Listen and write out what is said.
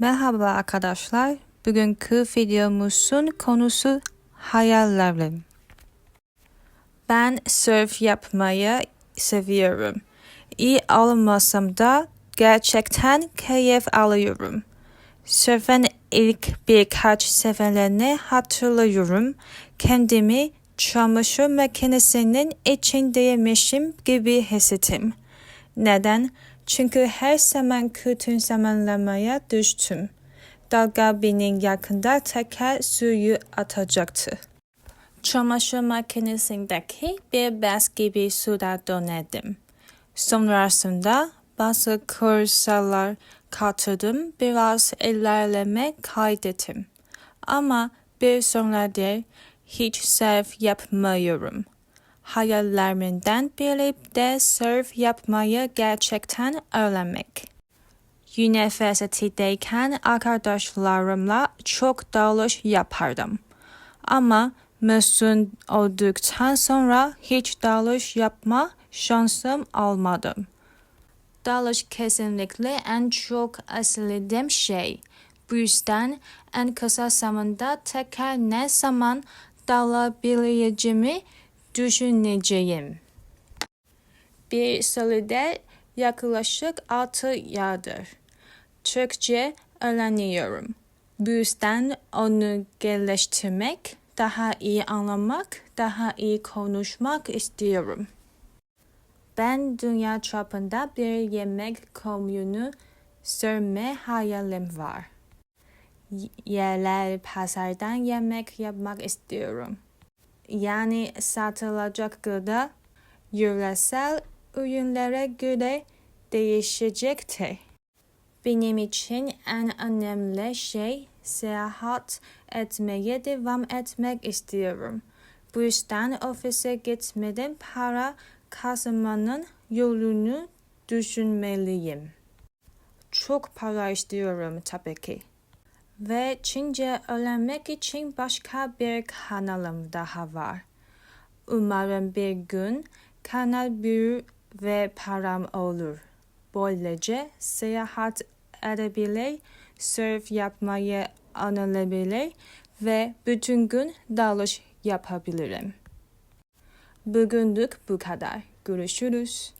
Merhaba arkadaşlar. Bugünkü videomuzun konusu hayallerim. Ben surf yapmayı seviyorum. İyi olmasam da gerçekten keyif alıyorum. Surf'ün ilk birkaç seferlerini hatırlıyorum. Kendimi çamaşır makinesinin içindeymişim gibi hissettim. Neden? Çünkü her zaman kötü zamanlamaya düştüm. Dalga beni yakında teker suyu atacaktı. Çamaşır makinesindeki bir bez gibi suda dönedim. Sonrasında bazı kursalar katıldım, biraz ilerleme kaydettim. Ama bir sonradır hiç surf yapmıyorum. Hayallerimden biri de surf yapmayı gerçekten öğrenmek. Üniversitedeyken arkadaşlarımla çok dalış yapardım. Ama mezun olduktan sonra hiç dalış yapma şansım olmadı. Dalış kesinlikle en çok özlediğim şey. Bu yüzden en kısa zamanda tekrar ne zaman dalabileceğimi düşüneceğim. Bir süredir yaklaşık 6 yıldır Türkçe öğreniyorum. Bu yüzden onu geliştirmek, daha iyi anlamak, daha iyi konuşmak istiyorum. Ben dünya çapında bir yemek komyunu sürme hayalim var. Y- Yerel pazardan yemek yapmak istiyorum. Yani satılacak gıda yöresel ürünlere göre değişecektir. Benim için en önemli şey seyahat etmeye devam etmek istiyorum. Bu yüzden ofise gitmeden para kazanmanın yolunu düşünmeliyim. Çok para istiyorum tabii ki. Ve Çince öğrenmek için başka bir kanalım daha var. Umarım bir gün kanal büyür ve param olur. Böylece seyahat edebilir, surf yapmayı öğrenebilir ve bütün gün dalış yapabilirim. Bugünlük bu kadar. Görüşürüz.